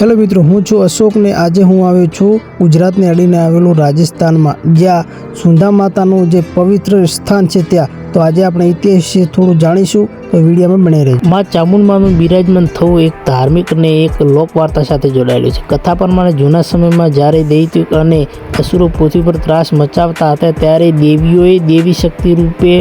Hello મિત્રો, હું છું અશોકને આજે હું આવ્યો છું ગુજરાતને અડીને આવેલું રાજસ્થાનમાં, જ્યાં સુંધા માતાનું જે પવિત્ર સ્થાન છે ત્યાં. તો આજે આપણે ઇતિહાસ થોડું જાણીશું. તો વિડીયોમાં બની રહી માં ચામુંડમાનું બિરાજમાન થવું એક ધાર્મિક અને એક લોકવાર્તા સાથે જોડાયેલું છે. કથા પ્રમાણે જૂના સમયમાં જ્યારે દૈત્ય અને અસુરો પૃથ્વી પર ત્રાસ મચાવતા હતા, ત્યારે દેવીઓએ દેવી શક્તિ રૂપે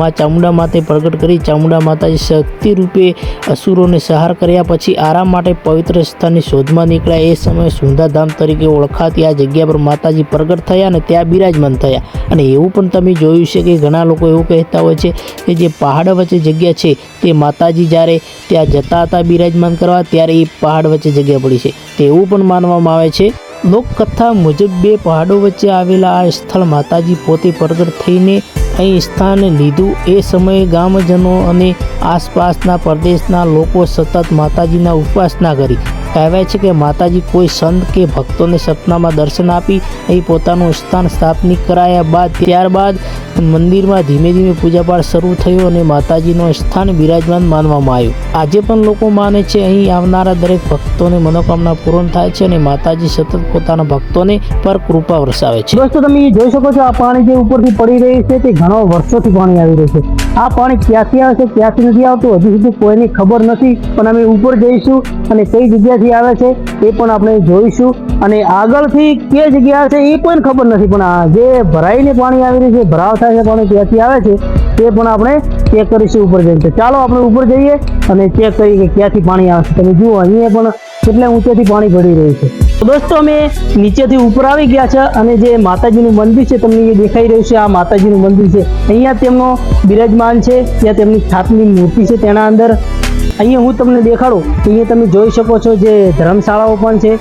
માં ચામુંડા માતે પ્રગટ કરી ચામુંડા માતાજી શક્તિ રૂપે અસુરોને સહાર કર્યા પછી આરામ માટે પવિત્ર સ્થાનની શોધમાં નીકળ્યા. એ સમયે સુંધાધામ તરીકે ઓળખાતી આ જગ્યા પર માતાજી પ્રગટ થયા અને ત્યાં બિરાજમાન થયા. અને એવું પણ તમે જોયું છે કે ઘણા લોકો એવું કહેતા હોય છે કે જે પહાડ વચ્ચે જગ્યા છે તે માતાજી જ્યારે ત્યાં જતા હતા બિરાજમાન કરવા, ત્યારે એ પહાડ વચ્ચે જગ્યા પડી છે. તેવું પણ માનવામાં આવે છે, લોકકથા મુજબ બે પહાડો વચ્ચે આવેલા આ સ્થળ માતાજી પોતે પ્રગટ થઈને અહીં સ્થાન લીધું. એ સમયે ગામજનો અને આસપાસના પ્રદેશના લોકો સતત માતાજીના ઉપાસના કરી. કહેવાય છે કે માતાજી કોઈ સંત કે ભક્તોને સપનામાં દર્શન આપી, અહીં પોતાનું સ્થાન સ્થાપનિક કરાયા બાદ, ત્યારબાદ મંદિરમાં ધીમે ધીમે પૂજાપાઠ શરૂ થયો અને માતાજીનું સ્થાન બિરાજમાન માનવામાં આવ્યું. આજે પણ લોકો માને છે, અહીં આવનારા દરેક ભક્તોને મનોકામના પૂર્ણ થાય છે અને માતાજી સતત પોતાના ભક્તોને પર કૃપા વરસાવે છે. દોસ્તો, તમે જોઈ શકો છો, આ પાણી જે ઉપરથી પડી રહી છે તે ઘણો વર્ષોથી પાણી આવી રહ્યું છે. આ પાણી ક્યાંથી આવે છે, ક્યાંથી નથી આવતું? હજુ સુધી કોઈને ખબર નથી, પણ અમે ઉપર જઈશું અને કઈ જગ્યાથી આવે છે એ પણ આપણે જોઈશું. અને આગળથી કે જગ્યા છે એ પણ ખબર નથી, પણ આ જે ભરાઈને પાણી આવી રહ્યું છે ભરાવ થાય છે પાણી ક્યાંથી આવે છે તે પણ આપણે ચેક કરીશું ઉપર જઈને. તો ચાલો આપણે ઉપર જઈએ અને ચેક કરીએ કે ક્યાંથી પાણી આવે છે. તમે જુઓ, અહીંયા પણ કેટલા ઊંચેથી પાણી ભરી રહ્યું છે. દોસ્તો, અમે નીચેથી ઉપર આવી ગયા છે અને જે માતાજીનું મંદિર છે, તમને દેખાઈ રહ્યું છે, આ માતાજીનું મંદિર છે. અહીંયા તેમનો બિરાજમાન છે, ત્યાં તેમની સ્થાપની મૂર્તિ છે, તેના અંદર અહીંયા હું તમને દેખાડું તો અહીંયા તમે જોઈ શકો છો જે ધર્મશાળાઓ પણ છે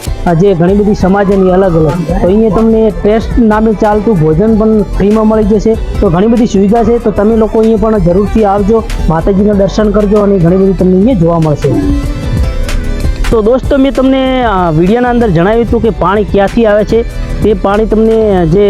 જે ઘણી બધી સમાજની અલગ અલગ. તો અહીંયા તમને ટેસ્ટ નામે ચાલતું ભોજન પણ ફ્રીમાં મળી જશે. તો ઘણી બધી સુવિધા છે, તો તમે લોકો અહીંયા પણ જરૂરથી આવજો, માતાજીના દર્શન કરજો અને ઘણી બધી તમને અહીંયા જોવા મળશે. તો દોસ્તો મેં તમને વિડીયોના અંદર જણાવ્યું હતું કે પાણી ક્યાંથી આવે છે? તે પાણી તમને જે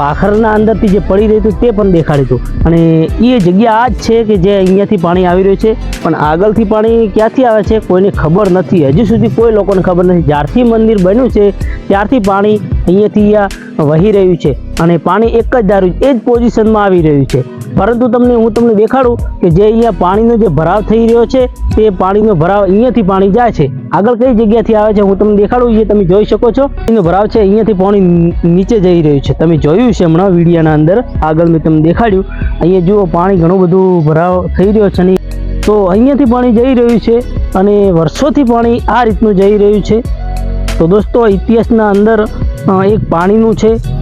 ભાખરના અંદરથી જે પડી રહ્યું હતું તે પણ દેખાડ્યું હતું. અને એ જગ્યા આ જ છે કે જે અહીંયાથી પાણી આવી રહ્યું છે. પણ આગળથી પાણી ક્યાંથી આવે છે કોઈને ખબર નથી. હજુ સુધી કોઈ લોકોને ખબર નથી. જ્યારથી મંદિર બન્યું છે, ત્યારથી પાણી અહીંયાથી આ વહી રહ્યું છે અને પાણી એક જ ધારું એ જ પોઝિશનમાં આવી રહ્યું છે. પરંતુ તમને હું તમને દેખાડું કે જે અહીંયા પાણીનો જે ભરાવ થઈ રહ્યો છે, તે પાણીનો ભરાવ અહીંયાથી પાણી જાય છે. આગળ કઈ જગ્યાથી આવે છે હું તમને દેખાડું, એ તમે જોઈ શકો છો. એનો ભરાવ છે, અહીંયાથી પાણી નીચે જઈ રહ્યું છે. તમે જોયું છે હમણાં વિડીયાના અંદર, આગળ મેં તમને દેખાડ્યું. અહીંયા જુઓ, પાણી ઘણું બધું ભરાવ થઈ રહ્યો છે અને તો અહીંયાથી પાણી જઈ રહ્યું છે અને વર્ષોથી પાણી આ રીતનું જઈ રહ્યું છે. તો દોસ્તો, ઇતિહાસના અંદર એક પાણીનું છે.